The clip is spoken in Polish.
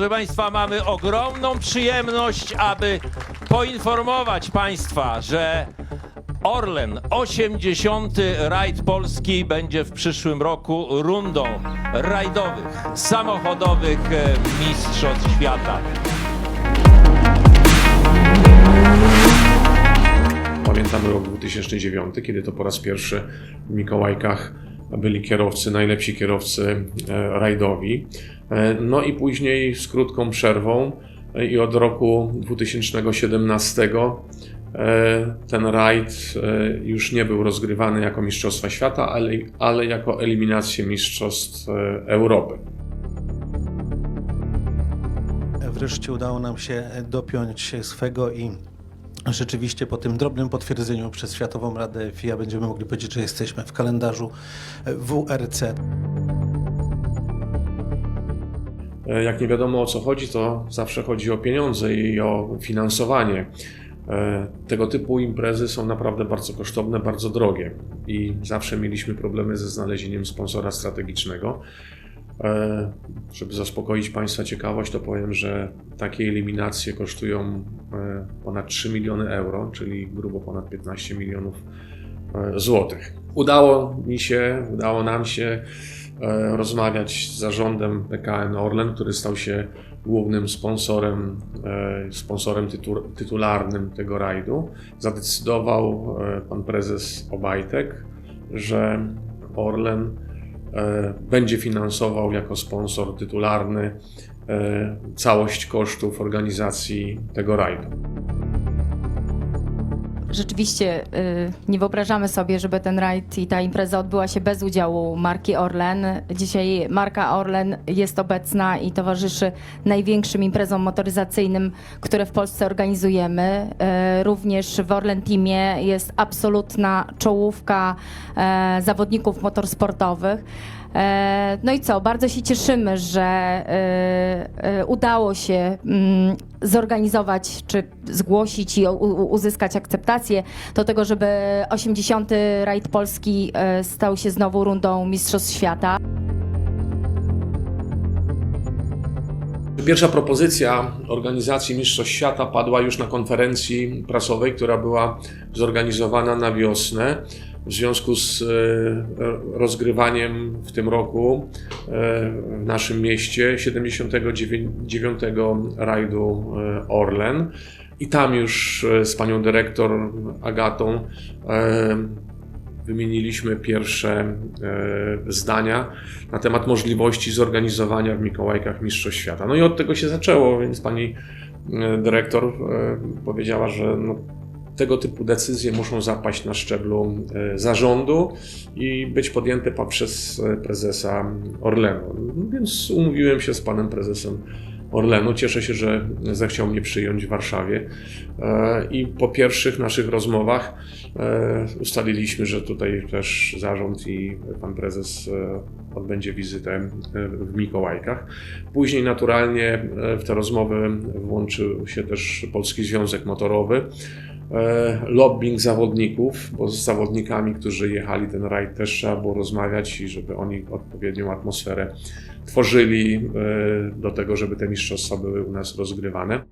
Proszę Państwa, mamy ogromną przyjemność, aby poinformować Państwa, że Orlen 80. rajd Polski będzie w przyszłym roku rundą rajdowych, samochodowych e, Mistrzostw Świata. Pamiętamy rok 2009, kiedy to po raz pierwszy w Mikołajkach byli kierowcy, najlepsi kierowcy e, rajdowi. E, No i później z krótką przerwą e, i od roku 2017 e, ten rajd już nie był rozgrywany jako Mistrzostwa Świata, ale, ale jako eliminację Mistrzostw Europy. Wreszcie udało nam się dopiąć swego i rzeczywiście po tym drobnym potwierdzeniu przez Światową Radę FIA będziemy mogli powiedzieć, że jesteśmy w kalendarzu WRC. E, Jak nie wiadomo o co chodzi, to zawsze chodzi o pieniądze i o finansowanie. E, Tego typu imprezy są naprawdę bardzo kosztowne, bardzo drogie i zawsze mieliśmy problemy ze znalezieniem sponsora strategicznego. E, Żeby zaspokoić Państwa ciekawość, to powiem, że takie eliminacje kosztują ponad 3 miliony euro, czyli grubo ponad 15 milionów złotych. Udało mi się, udało nam się rozmawiać z zarządem PKN Orlen, który stał się głównym sponsorem, e, sponsorem tytu, tytularnym tego rajdu. Zadecydował e, pan prezes Obajtek, że Orlen e, będzie finansował jako sponsor tytularny e, całość kosztów organizacji tego rajdu. Rzeczywiście y, nie wyobrażamy sobie, żeby ten rajd i ta impreza odbyła się bez udziału marki Orlen. Dzisiaj marka Orlen jest obecna i towarzyszy największym imprezom motoryzacyjnym, które w Polsce organizujemy. Y, Również w Orlen Teamie jest absolutna czołówka e, zawodników motorsportowych. E, No i co, bardzo się cieszymy, że e, e, udało się mm, zorganizować, czy zgłosić i uzyskać akceptację do tego, żeby 80. rajd Polski stał się znowu rundą Mistrzostw Świata. Pierwsza propozycja organizacji Mistrzostw Świata padła już na konferencji prasowej, która była zorganizowana na wiosnę. W związku z e, rozgrywaniem w tym roku e, w naszym mieście 79 rajdu e, Orlen. I tam już z panią dyrektor Agatą wymieniliśmy pierwsze zdania na temat możliwości zorganizowania w Mikołajkach Mistrzostw Świata. No i od tego się zaczęło, więc pani dyrektor powiedziała, że no, tego typu decyzje muszą zapaść na szczeblu e, zarządu i być podjęte poprzez e, prezesa Orlenu. Więc umówiłem się z panem prezesem Orlenu. Cieszę się, że zechciał mnie przyjąć w Warszawie. E, I po pierwszych naszych rozmowach ustaliliśmy, że tutaj też zarząd i pan prezes odbędzie wizytę w Mikołajkach. Później naturalnie w te rozmowy włączył się też Polski Związek Motorowy. E, Lobbying zawodników, bo z zawodnikami, którzy jechali ten rajd też trzeba było rozmawiać i żeby oni odpowiednią atmosferę tworzyli e, do tego, żeby te mistrzostwa były u nas rozgrywane.